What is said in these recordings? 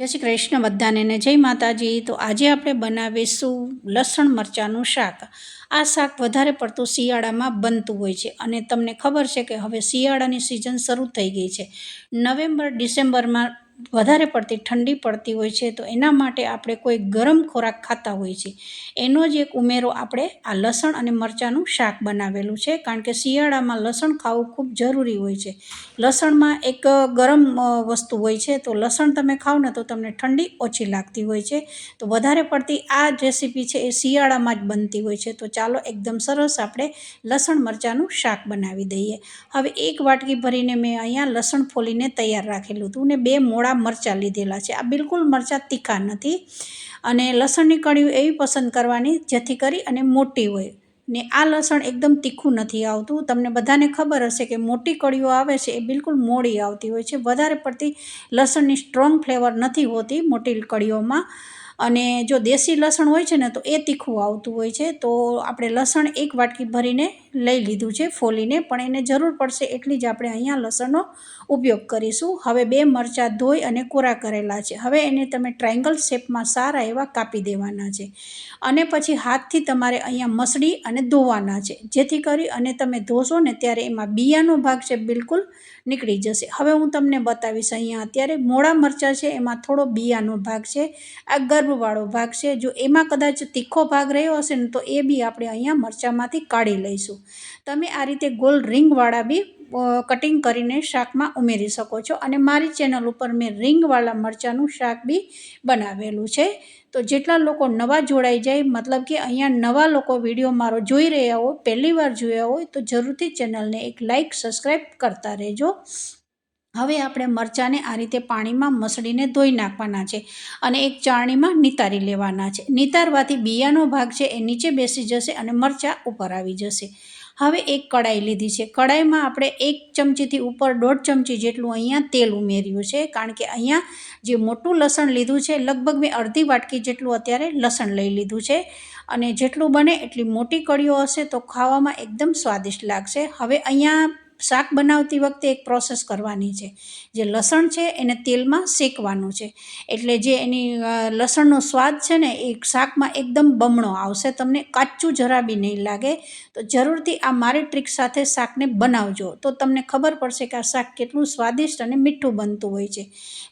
જય શ્રી કૃષ્ણ બધાને જય માતાજી. તો આજે આપણે બનાવીશું લસણ મરચાંનું શાક. આ શાક વધારે પડતું શિયાળામાં બનતું હોય છે અને તમને ખબર છે કે હવે શિયાળાની સિઝન શરૂ થઈ ગઈ છે. નવેમ્બર, ડિસેમ્બરમાં વધારે પડતી, ઠંડી પડતી હોય છે, તો એના માટે આપણે કોઈ ગરમ ખોરાક ખાતા હોય છે. એનો જ એક ઉમેરો આપણે આ લસણ અને મરચાંનું શાક બનાવેલું છે, કારણ કે શિયાળામાં લસણ ખાવું ખૂબ જરૂરી હોય છે. લસણમાં એક ગરમ વસ્તુ હોય છે, તો લસણ તમે ખાઓ ને તો તમને ઠંડી ઓછી લાગતી હોય છે. તો વધારે પડતી આ રેસીપી છે એ શિયાળામાં જ બનતી હોય છે, તો ચાલો એકદમ સરસ આપણે લસણ, મરચાંનું શાક બનાવી દઈએ. હવે એક વાટકી ભરીને મેં અહીંયા લસણ ફોલીને તૈયાર રાખેલું હતું ને બે મોડા મરચાં લીધેલા છે. આ બિલકુલ મરચાં તીખા નથી અને લસણની કળીઓ એવી પસંદ કરવાની જેથી કરી અને મોટી હોય. ને આ લસણ એકદમ તીખું નથી આવતું. તમને બધાને ખબર હશે કે મોટી કળીઓ આવે છે એ બિલકુલ મોડી આવતી હોય છે. વધારે પડતી લસણની સ્ટ્રોંગ ફ્લેવર નથી હોતી મોટી કળીઓમાં. અને જો દેશી લસણ હોય છે ને તો એ તીખું આવતું હોય છે. તો આપણે લસણ એક વાટકી ભરીને લઈ લીધું છે ફોલીને, પણ એને જરૂર પડશે એટલી જ આપણે અહીંયા લસણનો ઉપયોગ કરીશું. હવે બે મરચાં ધોઈ અને કોરા કરેલા છે. હવે એને તમે ટ્રાયંગલ શેપમાં સારા એવા કાપી દેવાના છે. અને પછી હાથથી તમારે અહીંયા મસળી અને ધોવાના છે. જેથી કરી અને તમે ધોશો ને ત્યારે એમાં બિયાનો ભાગ છે બિલકુલ નીકળી જશે. હવે હું તમને બતાવીશ અહીંયા અત્યારે મોડા મરચાં છે, એમાં થોડો બિયાનો ભાગ છે, આ ગર્ભવાળો ભાગ છે, જો એમાં કદાચ તીખો ભાગ રહ્યો હશે ને તો એ બી આપણે અહીંયા મરચાંમાંથી કાઢી લઈશું. તમે આ રીતે ગોલ રિંગવાળા બી કટિંગ કરીને શાકમાં ઉમેરી શકો છો. અને મારી ચેનલ ઉપર મેં રિંગવાળા મરચાંનું શાક બી બનાવેલું છે. તો જેટલા લોકો નવા જોડાઈ જાય, મતલબ કે અહીંયા નવા લોકો વીડિયો મારો જોઈ રહ્યા હોય, પહેલી વાર જોયા હોય, તો જરૂરથી ચેનલને એક લાઇક સબસ્ક્રાઈબ કરતા રહેજો. હવે આપણે મરચાંને આ રીતે પાણીમાં મસળીને ધોઈ નાખવાના છે અને એક ચાળણીમાં નિતારી લેવાના છે. નિતારવાથી બિયાનો ભાગ છે એ નીચે બેસી જશે અને મરચાં ઉપર આવી જશે. હવે એક કડાઈ લીધી છે. કડાઈમાં આપણે એક ચમચીથી ઉપર દોઢ ચમચી જેટલું અહીંયા તેલ ઉમેર્યું છે કારણ કે અહીંયા જે મોટું લસણ લીધું છે લગભગ મેં અડધી વાટકી જેટલું અત્યારે લસણ લઈ લીધું છે અને જેટલું બને એટલી મોટી કળીઓ હશે તો ખાવામાં એકદમ સ્વાદિષ્ટ લાગશે. હવે અહીંયા શાક બનાવતી વખતે એક પ્રોસેસ કરવાની છે. જે લસણ છે એને તેલમાં શેકવાનું છે. એટલે જે એની લસણનો સ્વાદ છે ને એ શાકમાં એકદમ બમણો આવશે. તમને કાચું જરા બી નહીં લાગે તો જરૂરથી આ મારી ટ્રીક સાથે શાકને બનાવજો. તો તમને ખબર પડશે કે આ શાક કેટલું સ્વાદિષ્ટ અને મીઠું બનતું હોય છે.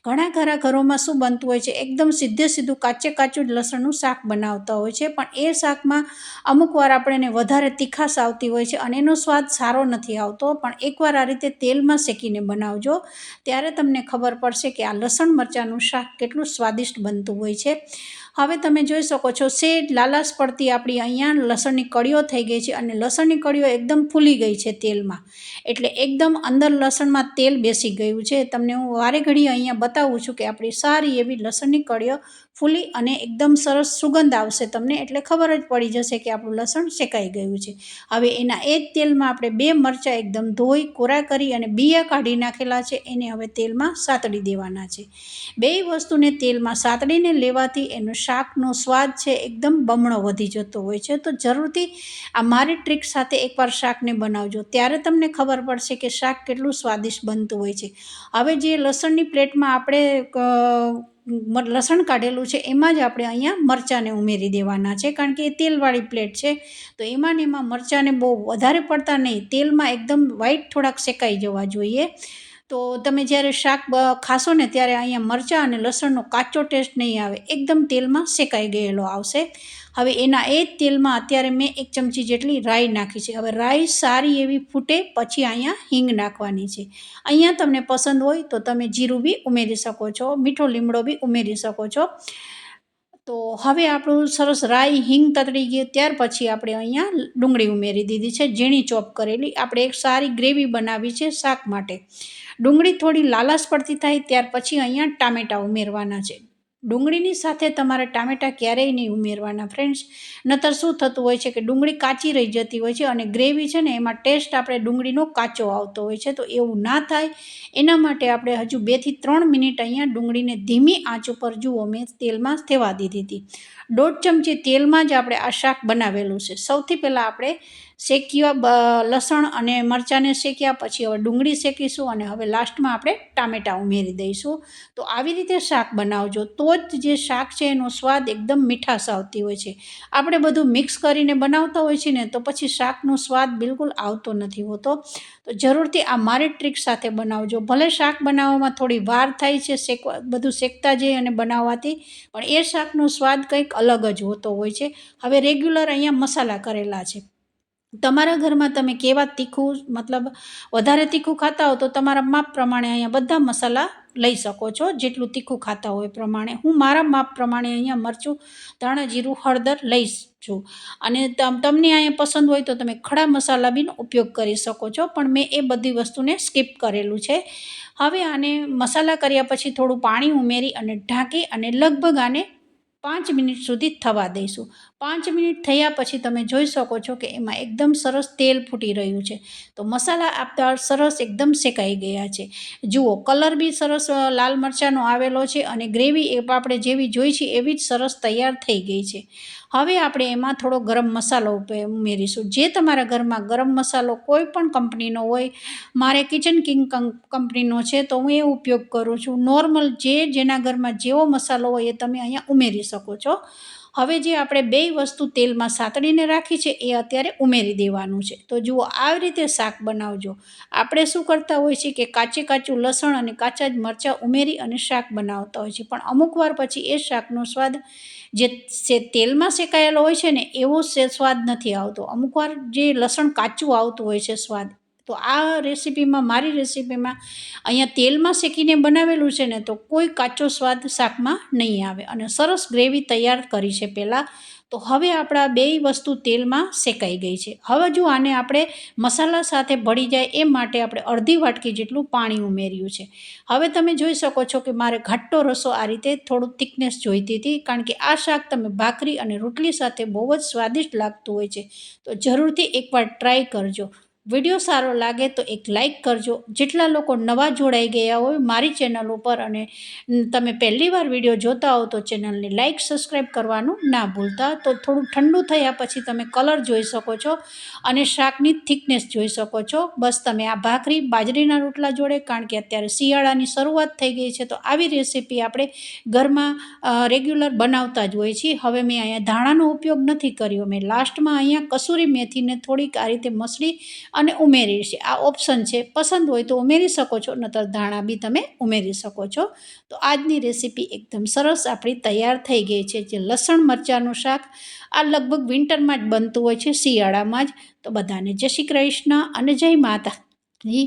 ઘણા ઘણા ઘરોમાં શું બનતું હોય છે? એકદમ સીધે સીધું કાચે કાચું જ લસણનું શાક બનાવતા હોય છે. પણ એ શાકમાં અમુક વાર આપણે એને વધારે તીખાશ આવતી હોય છે અને એનો સ્વાદ સારો નથી આવતો. પણ એકવાર આ રીતે તેલમાં શેકીને બનાવજો. ત્યારે તમને ખબર પડશે કે આ લસણ મરચાંનું શાક કેટલું સ્વાદિષ્ટ બનતું હોય છે. હવે તમે જોઈ શકો છો, શેડ લાલાશ પડતી આપણી અહીંયા લસણની કળીઓ થઈ ગઈ છે અને લસણની કળીઓ એકદમ ફૂલી ગઈ છે તેલમાં. એટલે એકદમ અંદર લસણમાં તેલ બેસી ગયું છે. તમને હું વારે ઘડી અહીંયા બતાવું છું કે આપણી સારી એવી લસણની કળીઓ ફૂલી અને એકદમ સરસ સુગંધ આવશે તમને, એટલે ખબર જ પડી જશે કે આપણું લસણ શેકાઈ ગયું છે. હવે એના એ જ તેલમાં આપણે બે મરચાં એકદમ ધોઈ, કોરા કરી અને બિયા કાઢી નાખેલા છે. એને હવે તેલમાં સાતડી દેવાના છે. બે વસ્તુને તેલમાં સાતડીને લેવાથી એનો શાકનો સ્વાદ છે એકદમ બમણો વધી જતો હોય છે. તો જરૂરથી આ મારી ટ્રીક સાથે એકવાર શાકને બનાવજો. ત્યારે તમને ખબર પડશે કે શાક કેટલું સ્વાદિષ્ટ બનતું હોય છે. હવે જે લસણની પ્લેટમાં આપણે લસણ કાઢેલું છે, એમાં જ આપણે અહીંયા મરચાંને ઉમેરી દેવાના છે, કારણ કે એ તેલવાળી પ્લેટ છે. તો એમાં ને એમાં મરચાંને બહુ વધારે પડતા નહીં, તેલમાં એકદમ વ્હાઈટ થોડાક શેકાઈ જવા જોઈએ. તો તમે જ્યારે શાક ખાશો ને ત્યારે અહીંયા મરચાં અને લસણનો કાચો ટેસ્ટ નહીં આવે. એકદમ તેલમાં શેકાઈ ગયેલો આવશે. હવે એના એ જ તેલમાં અત્યારે મેં એક ચમચી જેટલી રાઈ નાખી છે. હવે રાઈ સારી એવી ફૂટે પછી અહીંયા હિંગ નાખવાની છે. અહીંયા તમને પસંદ હોય તો તમે જીરું બી ઉમેરી શકો છો, મીઠો લીમડો બી ઉમેરી શકો છો. તો હવે આપણું સરસ રાઈ હિંગ તતડી ગયું ત્યાર પછી આપણે અહીંયા ડુંગળી ઉમેરી દીધી છે, ઝીણી ચોપ કરેલી. આપણે એક સારી ગ્રેવી બનાવી છે શાક માટે. ડુંગળી થોડી લાલાશ પડતી થાય, ત્યાર પછી અહીંયા ટામેટાં ઉમેરવાના છે. ડુંગળીની સાથે તમારે ટામેટાં ક્યારેય નહીં ઉમેરવાના ફ્રેન્ડ્સ નતર શું થતું હોય છે કે ડુંગળી કાચી રહી જતી હોય છે અને ગ્રેવી છે ને એમાં ટેસ્ટ આપણે ડુંગળીનો કાચો આવતો હોય છે. તો એવું ના થાય. એના માટે આપણે હજુ બેથી ત્રણ મિનિટ અહીંયા ડુંગળીને ધીમી આંચ ઉપર જુઓ. મેં તેલમાં થેવા દીધી હતી. દોઢ ચમચી તેલમાં જ આપણે આ શાક બનાવેલું છે. સૌથી પહેલાં આપણે શેક્યા લસણ અને મરચાંને શેક્યા, પછી હવે ડુંગળી શેકીશું અને હવે લાસ્ટમાં આપણે ટામેટાં ઉમેરી દઈશું. તો આવી રીતે શાક બનાવજો. તો જ જે શાક છે એનો સ્વાદ એકદમ મીઠાશ આવતી હોય છે. આપણે બધું મિક્સ કરીને બનાવતા હોય છે ને, તો પછી શાકનો સ્વાદ બિલકુલ આવતો નથી હોતો. તો જરૂરથી આ મારી ટ્રીક સાથે બનાવજો. ભલે શાક બનાવવામાં થોડી વાર થાય છે, શેકવા, બધું શેકતા જઈએ અને બનાવવાથી પણ એ શાકનો સ્વાદ કંઈક અલગ જ હોતો હોય છે. હવે રેગ્યુલર અહીંયા મસાલા કરેલા છે. તમારા ઘરમાં તમે કેવા તીખું, મતલબ વધારે તીખું ખાતા હો તો તમારા માપ પ્રમાણે અહીંયા બધા મસાલા લઈ શકો છો. જેટલું તીખું ખાતા હોય પ્રમાણે. હું મારા માપ પ્રમાણે અહીંયા મરચું, ધાણા, જીરું, હળદર લઈશ છું. અને તમ, તમને અહીંયા પસંદ હોય તો તમે ખડા મસાલા બીનો ઉપયોગ કરી શકો છો. પણ મેં એ બધી વસ્તુને સ્કીપ કરેલું છે. હવે આને મસાલા કર્યા પછી થોડું પાણી ઉમેરી અને ઢાંકી અને લગભગ આને પાંચ મિનિટ સુધી થવા દઈશું. પાંચ મિનિટ થયા પછી તમે જોઈ શકો છો કે એમાં એકદમ સરસ તેલ ફૂટી રહ્યું છે. તો મસાલા આપતા સરસ એકદમ શેકાઈ ગયા છે. જુઓ, કલર બી સરસ લાલ મરચાંનો આવેલો છે અને ગ્રેવી એ આપણે જેવી જોઈ છે એવી જ સરસ તૈયાર થઈ ગઈ છે. હવે આપણે એમાં થોડો ગરમ મસાલો ઉમેરીશું. જે તમારા ઘરમાં ગરમ મસાલો કોઈ પણ કંપનીનો હોય, મારે કિચન કિંગ કંપનીનો છે, તો હું એ ઉપયોગ કરું છું. નોર્મલ જે જેના ઘરમાં જેવો મસાલો હોય એ તમે અહીંયા ઉમેરી શકો છો. હવે જે આપણે બે વસ્તુ તેલમાં સાતડીને રાખી છે, એ અત્યારે ઉમેરી દેવાનું છે. તો જુઓ આવી રીતે શાક બનાવજો. આપણે શું કરતા હોય છે કે કાચે કાચું લસણ અને કાચા જ મરચાં ઉમેરી અને શાક બનાવતા હોય છે. પણ અમુક વાર પછી એ શાકનો સ્વાદ જે તેલમાં શેકાયેલો હોય છે ને, એવો સ્વાદ નથી આવતો. અમુક વાર જે લસણ કાચું આવતું હોય છે, સ્વાદ તો આ રેસીપીમાં, મારી રેસીપીમાં અહીંયા તેલમાં શેકીને બનાવેલું છે ને, તો કોઈ કાચો સ્વાદ શાકમાં નહીં આવે. અને સરસ ગ્રેવી તૈયાર કરી છે પહેલાં. તો હવે આપણા બેય વસ્તુ તેલમાં શેકાઈ ગઈ છે. હવે જો આને આપણે મસાલા સાથે ભળી જાય, એ માટે આપણે અડધી વાટકી જેટલું પાણી ઉમેર્યું છે. હવે તમે જોઈ શકો છો કે મારે ઘાટો રસો આ રીતે થોડું થિકનેસ જોઈતી હતી, કારણ કે આ શાક તમે ભાખરી અને રોટલી સાથે બહુ જ સ્વાદિષ્ટ લાગતું હોય છે. તો જરૂરથી એકવાર ટ્રાય કરજો. વીડિયો સારો લાગે તો એક લાઈક કરજો. જેટલા લોકો નવા જોડાઈ ગયા હોય મારી ચેનલ ઉપર અને તમે પહેલી વાર વીડિયો જોતા હો તો ચેનલને લાઇક સબસ્ક્રાઈબ કરવાનું ના ભૂલતા. તો થોડું ઠંડુ થયા પછી તમે કલર જોઈ શકો છો અને શાકની થિકનેસ જોઈ શકો છો. બસ તમે આ ભાખરી, બાજરીના રોટલા જોડે, કારણ કે અત્યારે શિયાળાની શરૂઆત થઈ ગઈ છે તો આવી રેસીપી આપણે ઘરમાં રેગ્યુલર બનાવતા જ હોય છીએ. હવે મેં અહીંયા ધાણાનો ઉપયોગ નથી કર્યો. મેં લાસ્ટમાં અહીંયા કસૂરી મેથીને થોડીક આ રીતે મસળી અને ઉમેરી છે. આ ઓપ્શન છે. પસંદ હોય તો ઉમેરી શકો છો નતર ધાણા બી તમે ઉમેરી શકો છો. તો આજની રેસીપી એકદમ સરસ આપણી તૈયાર થઈ ગઈ છે. જે લસણ મરચાંનું શાક, આ લગભગ વિન્ટરમાં જ બનતું હોય છે, શિયાળામાં જ. તો બધાને જય શ્રી કૃષ્ણ અને જય માતા જી